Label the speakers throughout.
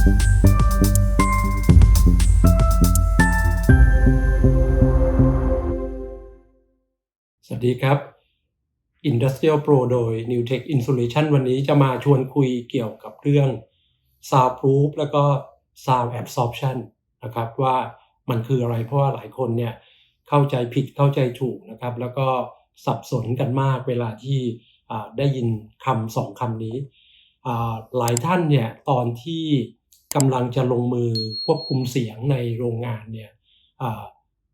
Speaker 1: สวัสดีครับ Industrial Pro โดย New Tech Insulation วันนี้จะมาชวนคุยเกี่ยวกับเรื่อง Soundproof แล้วก็ Sound Absorption นะครับว่ามันคืออะไรเพราะว่าหลายคนเนี่ยเข้าใจผิดเข้าใจถูกนะครับ แล้วก็สับสนกันมากเวลาที่ได้ยินคำสองคำนี้หลายท่านเนี่ยตอนที่ กำลังจะลงมือควบคุมเสียงในโรงงานเนี่ย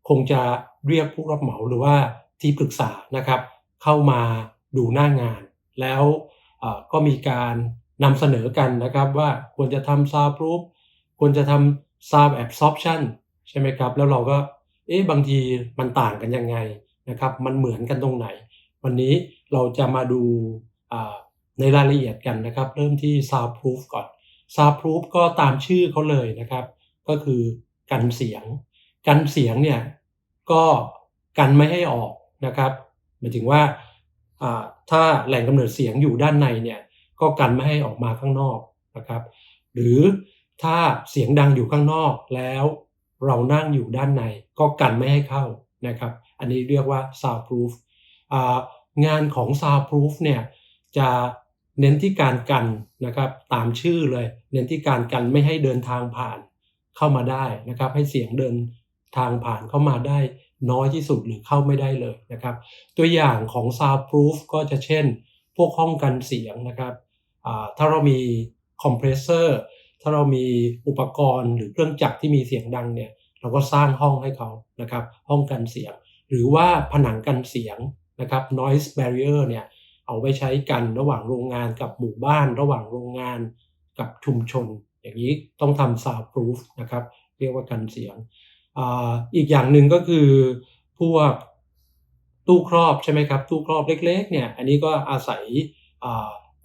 Speaker 1: คงจะเรียกผู้รับเหมาหรือว่าที่ปรึกษานะครับ เข้ามาดูหน้างาน แล้วก็มีการนำเสนอกันนะครับว่าควรจะทำ soundproof ควรจะทำ sound absorption ใช่ไหมครับ แล้วเราก็เอ๊ะบางทีมันต่างกันยังไงนะครับ มันเหมือนกันตรงไหน วันนี้เราจะมาดูในรายละเอียดกันนะครับ เริ่มที่ soundproof ก่อน soundproof ก็ตามชื่อเขาเลยนะครับ ก็คือกันเสียง กันเสียงเนี่ยก็กันไม่ให้ออกนะครับหมายถึงว่าถ้าแหล่งกำเนิดเสียงอยู่ด้านในเนี่ยก็กันไม่ให้ออกมาข้างนอกนะครับ หรือถ้าเสียงดังอยู่ข้างนอกแล้วเรานั่งอยู่ด้านใน ก็กันไม่ให้เข้านะครับ อันนี้เรียกว่า soundproof งานของ soundproof เนี่ยจะ เน้นที่การกันนะครับตามชื่อเลย เน้นที่การกันไม่ให้เดินทางผ่านเข้ามาได้นะครับ ให้เสียงเดินทางผ่านเข้ามาได้น้อยที่สุดหรือเข้าไม่ได้เลยนะครับ ตัวอย่างของ soundproof ก็จะเช่น พวกห้องกันเสียงนะครับถ้าเรามีคอมเพรสเซอร์ถ้าเรามีอุปกรณ์หรือเครื่องจักรที่มีเสียงดังเนี่ยเราก็สร้างห้องให้เขานะครับ ห้องกันเสียง หรือว่าผนังกันเสียงนะครับ noise barrier เนี่ย เอาไว้ใช้กันระหว่างโรงงานกับหมู่บ้าน ระหว่างโรงงานกับชุมชน อย่างนี้ต้องทำ soundproof นะครับ เรียกว่ากันเสียงออีกอย่างหนึ่งก็คือพวกตู้ครอบใช่ไหมครับตู้ครอบเล็กๆเนี่ยอันนี้ก็อาศัย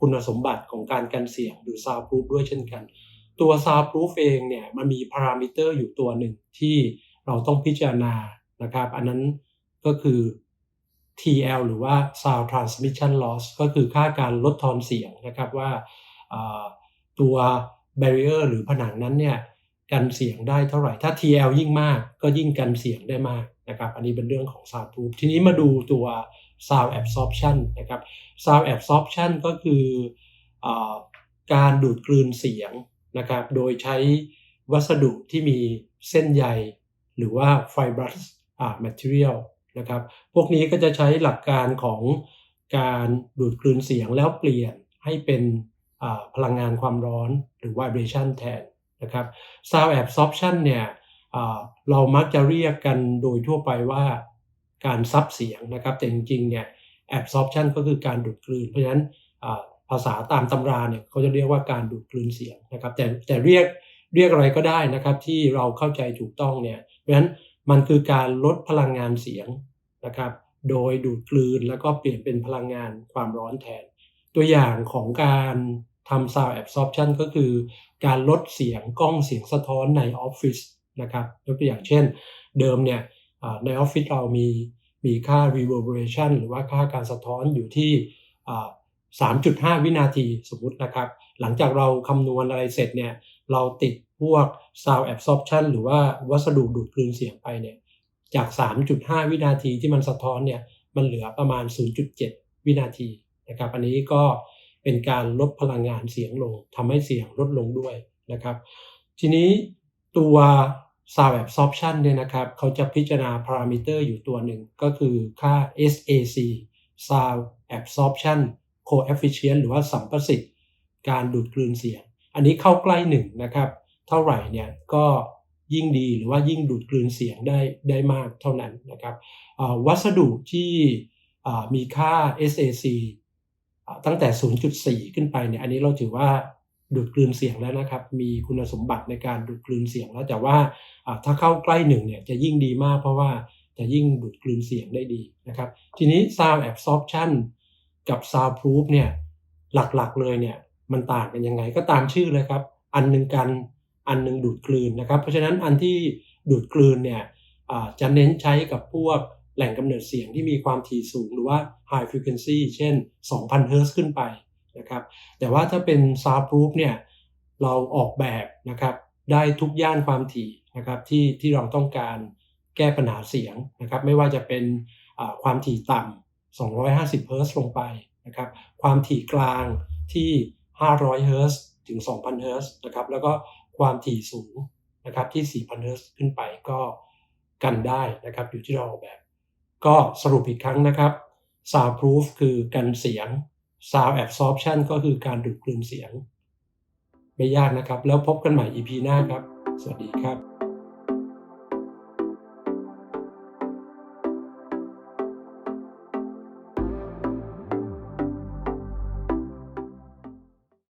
Speaker 1: คุณสมบัติของการกันเสียงหรือ soundproof ด้วยเช่นกัน ตัว soundproof เองเนี่ยมันมีพารามิเตอร์อยู่ตัวหนึ่งที่เราต้องพิจารณานะครับ อันนั้นก็คือ TL หรือว่า sound transmission loss ก็คือค่าการลดทอนเสียงนะครับว่าตัว barrier หรือผนังนั้นเนี่ยกันเสียงได้เท่าไหร่ ถ้า TL ยิ่งมากก็ยิ่งกันเสียงได้มากนะครับ อันนี้เป็นเรื่องของ soundproof ทีนี้มาดูตัว sound absorption นะครับ sound absorption ก็คืออการดูดกลืนเสียงนะครับ โดยใช้วัสดุที่มีเส้นใยหรือว่า fibrous material นะครับ พวกนี้ก็จะใช้หลักการของการดูดกลืนเสียงแล้วเปลี่ยนให้เป็นพลังงานความร้อนหรือ vibration แทนนะครับ sound absorption เนี่ยเรามักจะเรียกกันโดยทั่วไปว่าการซับเสียงนะครับ แต่จริงๆเนี่ย absorption ก็คือการดูดกลืน เพราะฉะนั้นภาษาตามตำราเนี่ยเขาจะเรียกว่าการดูดกลืนเสียงนะครับ แต่แต่เรียกเรียกอะไรก็ได้นะครับที่เราเข้าใจถูกต้องเนี่ยเพราะฉะนั้น มันคือการลดพลังงานเสียงนะครับ โดยดูดกลืนแล้วก็เปลี่ยนเป็นพลังงานความร้อนแทน ตัวอย่างของการทำ sound absorption ก็คือ การลดเสียงกล้องเสียงสะท้อนในออฟฟิศนะครับยกตัวอย่างเช่น เดิมเนี่ยในออฟฟิศเรามีมีค่า reverberation หรือว่าค่าการสะท้อนอยู่ที่3.5 วินาทีสมมุตินะครับ หลังจากเราคำนวณอะไรเสร็จเนี่ยเราติดพวก sound absorption หรือว่าวัสดุดูดกลืนเสียงไปเนี่ยจาก 3.5 วินาทีที่มันสะท้อนเนี่ยมันเหลือประมาณ 0.7 วินาทีนะครับอันนี้ก็เป็นการลดพลังงานเสียงลงทำให้เสียงลดลงด้วยนะครับ ทีนี้ตัว sound absorption เนี่ยนะครับเขาจะพิจารณาพารามิเตอร์อยู่ตัวหนึ่งก็คือค่า SAC sound absorption coefficient หรือว่าสัมประสิทธิ์การดูดกลืนเสียง อันนี้เข้าใกล้หนึ่งนะครับ เท่าไหร่เนี่ยก็ยิ่งดีหรือว่ายิ่งดูดกลืนเสียงได้ได้มากเท่านั้นนะครับวัสดุที่มีค่า SAC ตั้งแต่ 0.4 ขึ้นไปเนี่ยอันนี้เราถือว่าดูดกลืนเสียงแล้วนะครับ มีคุณสมบัติในการดูดกลืนเสียงแล้วแต่ว่าถ้าเข้าใกล้หนึ่งเนี่ยจะยิ่งดีมากเพราะว่าจะยิ่งดูดกลืนเสียงได้ดีนะครับ ทีนี้ sound absorption กับ soundproof เนี่ยหลักๆเลยเนี่ย มันต่างกันยังไงก็ตามชื่อเลยครับ อันหนึ่งกันอันหนึ่งดูดกลืนนะครับ เพราะฉะนั้นอันที่ดูดกลืนเนี่ยจะเน้นใช้กับพวกแหล่งกำเนิดเสียงที่มีความถี่สูงหรือว่า high frequency เช่น 2,000 Hz ขึ้นไปนะครับแต่ว่าถ้าเป็น soundproof เนี่ยเราออกแบบนะครับได้ทุกย่านความถี่นะครับที่ที่เราต้องการแก้ปัญหาเสียงนะครับไม่ว่าจะเป็นความถี่ต่ำ250เฮิร์ตซ์ลงไปนะครับความถี่กลางที่ 500 เฮิร์ตซ์ถึง 2,000 เฮิร์ตซ์นะครับ แล้วก็ความถี่สูงนะครับที่ 4,000 เฮิร์ตซ์ขึ้นไปก็กันได้นะครับ อยู่ที่เราออกแบบ ก็สรุปอีกครั้งนะครับ soundproof คือกันเสียง sound absorption ก็คือการดูดกลืนเสียง ไม่ยากนะครับ แล้วพบกันใหม่ EP หน้าครับ สวัสดีครับ